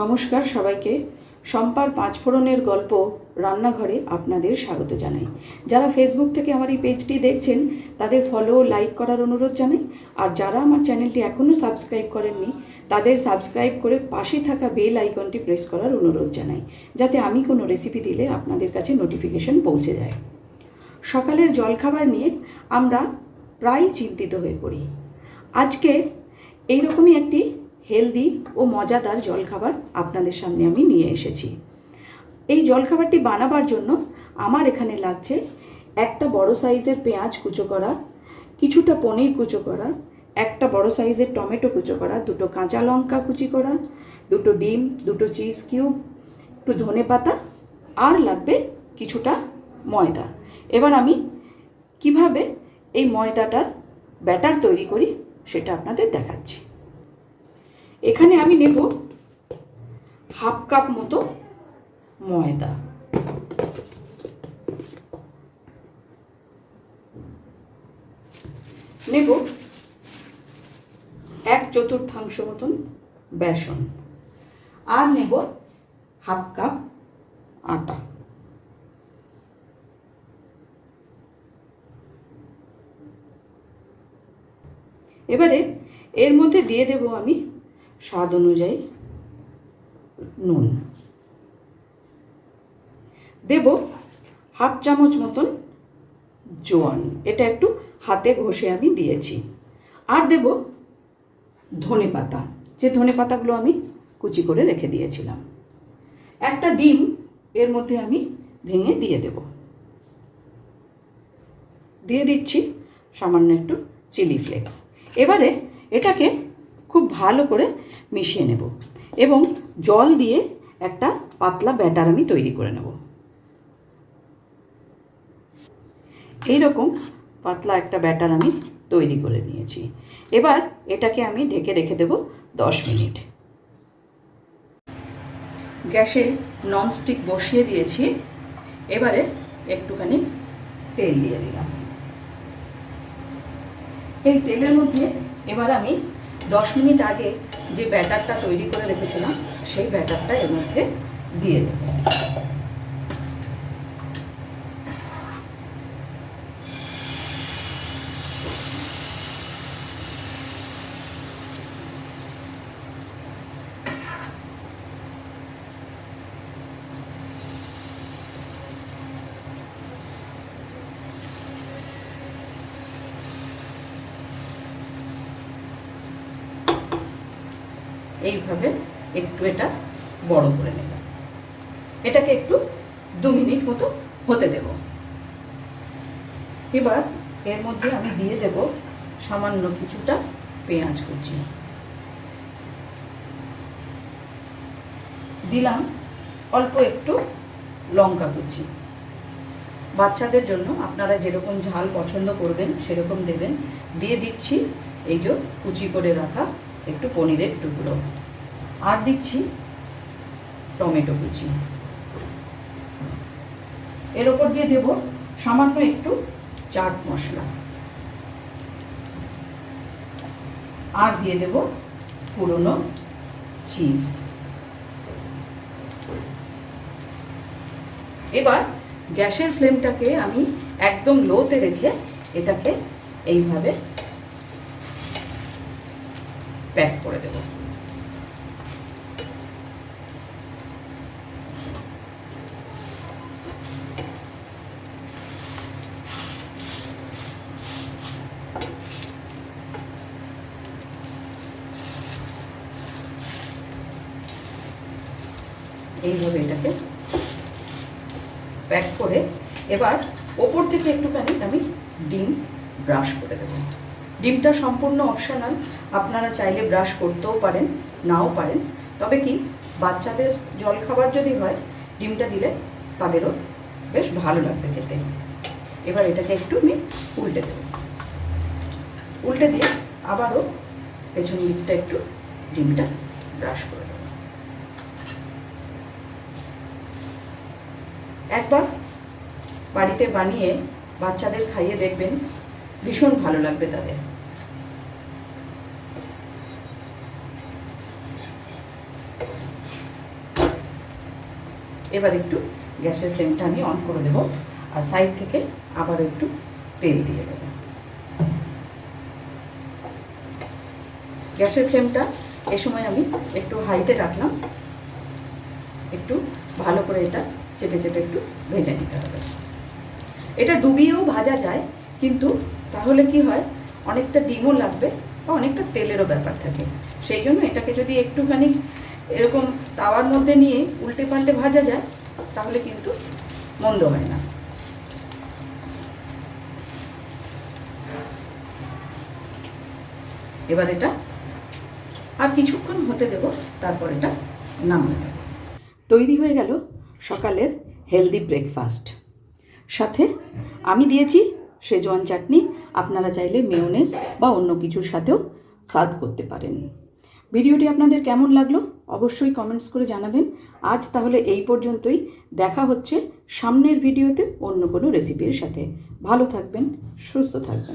নমস্কার সবাইকে। সম্পার পাঁচফোড়নের গল্প রান্নাঘরে আপনাদের স্বাগত জানাই। যারা ফেসবুক থেকে আমার এই পেজটি দেখছেন, তাদের ফলো লাইক করার অনুরোধ জানাই। আর যারা আমার চ্যানেলটি এখনও সাবস্ক্রাইব করেননি, তাদের সাবস্ক্রাইব করে পাশে থাকা বেল আইকনটি প্রেস করার অনুরোধ জানাই, যাতে আমি কোনো রেসিপি দিলে আপনাদের কাছে নোটিফিকেশন পৌঁছে যায়। সকালের জলখাবার নিয়ে আমরা প্রায় চিন্তিত হয়ে পড়ি। আজকে এইরকমই একটি হেলদি ও মজাদার জলখাবার আপনাদের সামনে আমি নিয়ে এসেছি। এই জলখাবারটি বানাবার জন্য আমার এখানে লাগছে একটা বড় সাইজের পেঁয়াজ কুচো করা, কিছুটা পনির কুচো করা, একটা বড় সাইজের টমেটো কুচো করা, দুটো কাঁচা লঙ্কা কুচি করা, দুটো ডিম, দুটো চিজ কিউব, একটু ধনে পাতা, আর লাগবে কিছুটা ময়দা। এবার আমি কীভাবে এই ময়দাটার ব্যাটার তৈরি করি সেটা আপনাদের দেখাচ্ছি। এখানে আমি নেব হাফ কাপ মতো ময়দা। নেব এক চতুর্থাংশ মতন বেসন। আর নেব হাফ কাপ আটা। এবারে এর মধ্যে দিয়ে দেব আমি স্বাদ অনুযায়ী নুন। দেব হাফ চামচ মতন জোয়ান। এটা একটু হাতে ঘষে আমি দিয়েছি। আর দেব ধনে পাতা। যে ধনে পাতাগুলো আমি কুচি করে রেখে দিয়েছিলাম। একটা ডিম এর মধ্যে আমি ভেঙে দিয়ে দেব। দিয়ে দিচ্ছি সামান্য একটু চিলি ফ্লেক্স। এবারে এটাকে খুব ভালো করে মিশিয়ে নেব এবং জল দিয়ে একটা পাতলা ব্যাটার আমি তৈরি করে নেব। এই রকম পাতলা একটা ব্যাটার আমি তৈরি করে নিয়েছি। এবার এটাকে আমি ঢেকে রেখে দেব দশ মিনিট। গ্যাসে ননস্টিক বসিয়ে দিয়েছি। এবারে একটুখানি তেল দিয়ে দিলাম। এই তেলের মধ্যে এবার আমি দশ মিনিট আগে যে ব্যাটারটা তৈরি করে রেখেছিলাম সেই ব্যাটারটা এর মধ্যে দিয়ে দেব। এইভাবে একটু এটা বড় করে নেব। এটাকে একটু দু মিনিট মতো হতে দেব। এবার এর মধ্যে আমি দিয়ে দেব সামান্য কিছুটা পেঁয়াজ কুচি। দিলাম অল্প একটু লঙ্কা কুচি। বাচ্চাদের জন্য আপনারা যেরকম ঝাল পছন্দ করবেন, সেরকম দেবেন। দিয়ে দিচ্ছি এই যে কুচি করে রাখা একটু পনিরের টুকরো। আর দিচ্ছি টমেটো কুচি। এর ওপর দিয়ে দেব সামান্য একটু চাট মশলা। আর দিয়ে দেব পুরনো চিজ। এবার গ্যাসের ফ্লেমটাকে আমি একদম লোতে রেখে এটাকে এইভাবে প্যাক করে দেব। এইভাবে এটাকে প্যাক করে এবার ওপর থেকে একটুখানি আমি ডিম ব্রাশ করে দেবো। ডিমটা সম্পূর্ণ অপশনাল আপনারা চাইলে ব্রাশ করতেও পারেন, নাও পারেন। তবে কি, বাচ্চাদের জল খাবার যদি হয়, ডিমটা দিলে তাদেরও বেশ ভালো লাগবে খেতে। এবার এটাকে একটু আমি উল্টে দেব। উল্টে দিয়ে আবারও পেছন দিকটা একটু ডিমটা ব্রাশ করে দেব। একবার বাড়িতে বানিয়ে বাচ্চাদের খাইয়ে দেখবেন ভীষণ ভালো লাগবে তাদের। এবার একটু গ্যাসের ফ্লেমটা আমি অন করে দেবো, আর সাইড থেকে আবার একটু তেল দিয়ে দেবো। গ্যাসের ফ্লেমটা এ সময় আমি একটু হাইতে রাখলাম। একটু ভালো করে এটা চেপে চেপে একটু ভেজে নিতে হবে। এটা ডুবিয়েও ভাজা যায়, কিন্তু তাহলে কি হয়? অনেকটা ডিমও লাগবে বা অনেকটা তেলেরও ব্যাপার থাকে। সেই জন্য এটাকে যদি একটুখানি এরকম তাওয়ার মধ্যে নিয়ে উল্টে পাল্টে ভাজা যায়, তাহলে কিন্তু মন্দ হয় না। এবার এটা আর কিছুক্ষণ হতে দেব, তারপর এটা নামিয়ে দেব তৈরি হয়ে গেল সকালের হেলদি ব্রেকফাস্ট সাথে আমি দিয়েছি সেজোয়ান চাটনি আপনারা চাইলে মেয়োনেস বা অন্য কিছুর সাথেও সার্ভ করতে পারেন। ভিডিওটি আপনাদের কেমন লাগল অবশ্যই কমেন্টস করে জানাবেন। আজ তাহলে এই পর্যন্তই। দেখা হচ্ছে সামনের ভিডিওতে অন্য কোনো রেসিপির সাথে। ভালো থাকবেন, সুস্থ থাকবেন।